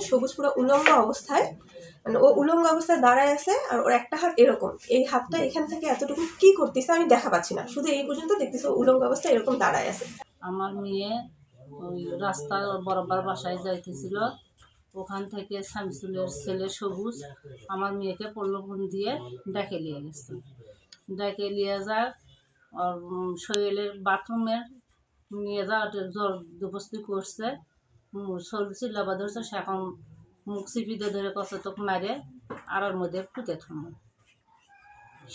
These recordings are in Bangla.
সবুজ পুরো উলঙ্গ অবস্থায় মানে ও উলঙ্গ অবস্থায় দাঁড়ায় আছে আর ওর একটা হাত এরকম। এই হাতটা এখান থেকে এতটুকু কি করতেছে আমি দেখা পাচ্ছি না। শুধু এই পর্যন্ত দেখতেছি উলঙ্গ অবস্থায় এরকম দাঁড়ায় আছে। আমার মেয়ে ওই রাস্তার বরাবর বাসায় যাইতেছিল। ওখান থেকে শামসুলের ছেলে সবুজ আমার মেয়েকে পল্লবন দিয়ে ডেকে নিয়ে গেছে। ডেকে নিয়ে উম, শরীরের বাথরুমের নিয়ে যা ওটা জোর দুবস্তি করছে। শরীর চিল্লাবা ধরছে, সে এখন মুখ চিপিতে ধরে কত তোক মারে আর ওর মধ্যে পুঁতে থমে।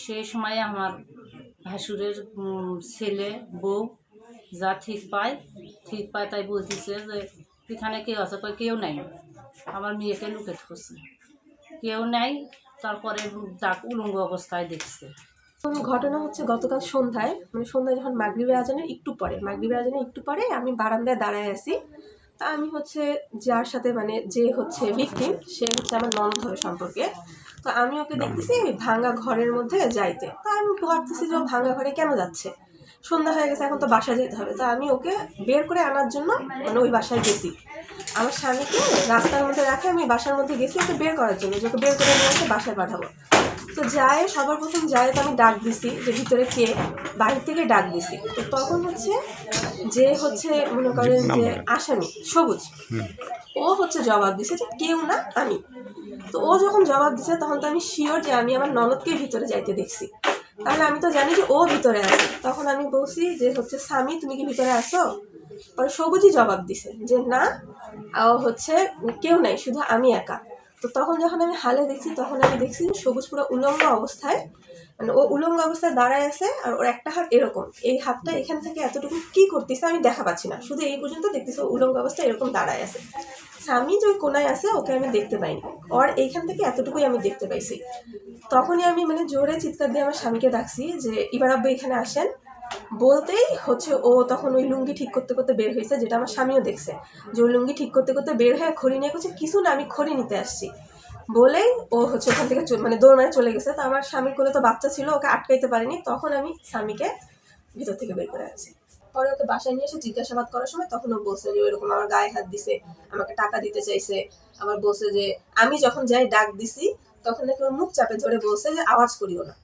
সেই সময় আমার ভাসুরের ছেলে, বউ যা ঠিক পায় ঠিক পায় তাই বলতেছে যে, এখানে কেউ আছে? কই কেউ নাই। আমার মেয়েকে লুকে ধরছে। কেউ নাই, তারপরে ডাক উলঙ্গ অবস্থায় দেখছে। ঘটনা হচ্ছে গতকাল সন্ধ্যায়। মানে সন্ধ্যায় যখন মাগরিবের আজানের একটু পরে, মাগরিবের আজানের একটু পরে আমি বারান্দায় দাঁড়ায় আছি। আমি হচ্ছে যার সাথে মানে যে হচ্ছে ভিকটিম সে হচ্ছে আমার ননদ হবে সম্পর্কে। তো আমি ওকে দেখতেছি ভাঙ্গা ঘরের মধ্যে যাইতে। তা আমি ভাবতেছি যে ও ভাঙ্গা ঘরে কেন যাচ্ছে? সন্ধ্যা হয়ে গেছে এখন তো বাসায় যেতে হবে। তা আমি ওকে বের করে আনার জন্য মানে ওই বাসায় গেছি। আমার স্বামীকে রাস্তার মধ্যে রাখে আমি বাসার মধ্যে গেছি ওকে বের করার জন্য। যে ওকে বের করে নিয়ে এসে বাসায় পাঠাবো। তো যায় সবার প্রথম যায় তো আমি ডাক দিছি যে ভিতরে কে? বাহির থেকে ডাক দিছি। তো তখন হচ্ছে যে হচ্ছে মনে করেন যে আসামি সবুজ। ও হচ্ছে জবাব দিছে যে কেউ না আমি। তো ও যখন জবাব দিছে তখন তো আমি শিওর যে আমি আমার ননদকে ভিতরে যাইতে দেখছি। তাহলে আমি তো জানি যে ও ভিতরে আছে। তখন আমি বলছি যে হচ্ছে স্বামী তুমি কি ভিতরে আসো পরে সবুজই জবাব দিছে যে না ও হচ্ছে কেউ নাই শুধু আমি একা। তো তখন যখন আমি হালে দেখছি, তখন আমি দেখছি সবুজ পুরো উলঙ্গ অবস্থায় মানে ও উলঙ্গ অবস্থায় দাঁড়ায় আছে আর ওর একটা হাত এরকম। এই হাতটা এখান থেকে এতটুকু কি করতেছে আমি দেখা পাচ্ছি না। শুধু এই পর্যন্ত দেখতেছি উলঙ্গ অবস্থায় এরকম দাঁড়ায় আছে। স্বামী যে ওই কোনায় আছে, ওকে আমি দেখতে পাইনি। ওর এইখান থেকে এতটুকুই আমি দেখতে পাইছি। তখনই আমি মানে জোরে চিৎকার দিয়ে আমার স্বামীকে ডাকছি যে, এবার আব্বু এখানে আসেন। বলতেই হচ্ছে ও তখন ওই লুঙ্গি ঠিক করতে করতে বের হয়েছে, যেটা আমার স্বামীও দেখছে। যে ওই লুঙ্গি ঠিক করতে করতে বের হয়ে খড়ি নিয়ে করছে কিছু না, আমি খড়ি নিতে আসছি। বলেই ও হচ্ছে ওখান থেকে মানে দৌড় মারে চলে গেছে। তো আমার স্বামীর কোলে তো বাচ্চা ছিল, ওকে আটকাইতে পারিনি। তখন আমি স্বামীকে ভিতর থেকে বের করে আনছি। পরে ওকে বাসায় নিয়ে এসে জিজ্ঞাসাবাদ করার সময় তখন ও বলছে যে ওইরকম আমার গায়ে হাত দিছে, আমাকে টাকা দিতে চাইছে। আবার বলছে যে, আমি যখন যাই ডাক দিছি, তখন নাকি ওর মুখ চাপে ধরে বলছে যে, আওয়াজ করিও না।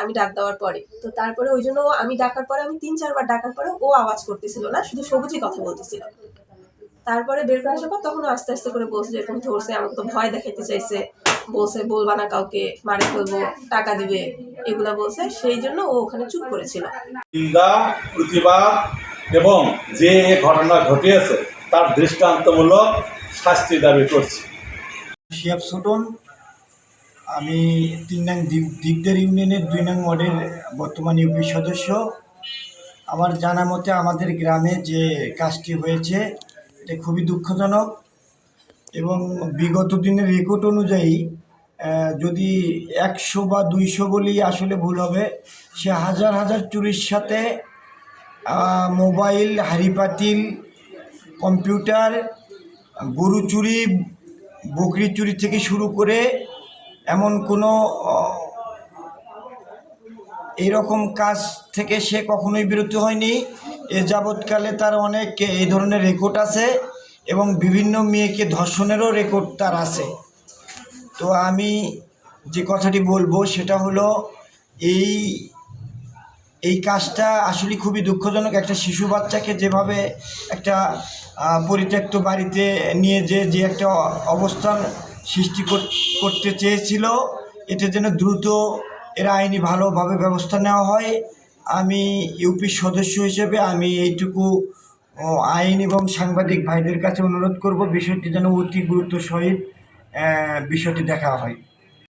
আমি ডাক দেওয়ার পরে। তো তারপরে ওই জন্য আমি ডাকার পরে আমি তিন চারবার ডাকার পরে ও আওয়াজ করতেছিল না শুধু সবুজই কথা বলতেছিল। তারপরে বের করে আসার পর তখন আস্তে আস্তে করে বলছে যে এরকম ধরছে আমাকে তো ভয় দেখাইতে চাইছে। বলছে বলবা না কাউকে মারে ফেলব টাকা দিবে। এগুলা বলছে সেই জন্য ও ওখানে চুপ করেছিল। নিন্দা প্রতিবাদ এবং যে ঘটনা ঘটিয়েছে তার দৃষ্টান্তমূলক শাস্তি দাবি করছে। শিয়াব সুটন আমি তিন নং দ্বীপদের ইউনিয়নের দুই নং ওয়ার্ডের বর্তমান ইউপি সদস্য। আমার জানা মতে আমাদের গ্রামে যে কাজটি হয়েছে, এটা খুবই দুঃখজনক এবং বিগত দিনের রেকর্ড অনুযায়ী যদি একশো বা দুইশো বলেই আসলে ভুল হবে, সে হাজার হাজার চুরির সাথে মোবাইল হাড়িপাতিল কম্পিউটার, গরু চুরি, বকরি চুরি থেকে শুরু করে এমন কোনো এইরকম কাজ থেকে সে কখনোই বিরত হয়নি। এ যাবৎকালে তার অনেক এই ধরনের রেকর্ড আছে এবং বিভিন্ন মেয়েকে ধর্ষণেরও রেকর্ড তার আছে। তো আমি যে কথাটি বলব সেটা হলো, এই এই কাজটা আসলে খুবই দুঃখজনক। একটা শিশু বাচ্চাকে যেভাবে একটা পরিত্যক্ত বাড়িতে নিয়ে যে যে একটা অবস্থান সৃষ্টি করতে চেয়েছিল। এটা যেন দ্রুত এর আইনি ভালোভাবে ব্যবস্থা নেওয়া হয়। আমি ইউপির সদস্য হিসেবে আমি এইটুকু আইন এবং সাংবাদিক ভাইদের কাছে অনুরোধ করব বিষয়টি যেন অতি গুরুত্ব সহিত বিষয়টি দেখা হয়।